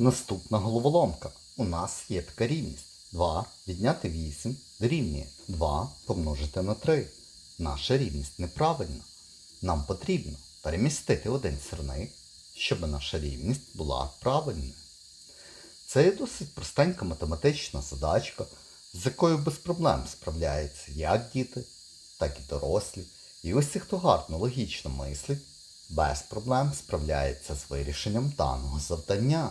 Наступна головоломка. У нас є така рівність. 2 відняти 8 дорівнює 2 помножити на 3. Наша рівність неправильна. Нам потрібно перемістити один сірник, щоб наша рівність була правильною. Це є досить простенька математична задачка, з якою без проблем справляються як діти, так і дорослі. І усі, хто гарно логічно мислить, без проблем справляється з вирішенням даного завдання.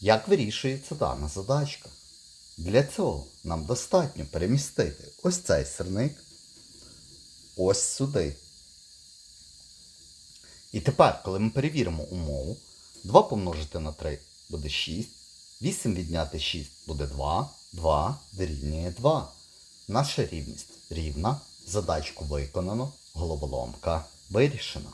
Як вирішується дана задачка? Для цього нам достатньо перемістити ось цей сирник ось сюди. І тепер, коли ми перевіримо умову, 2 помножити на 3 буде 6, 8 відняти 6 буде 2, 2 дорівнює 2. Наша рівність рівна, задачку виконано, головоломка вирішена.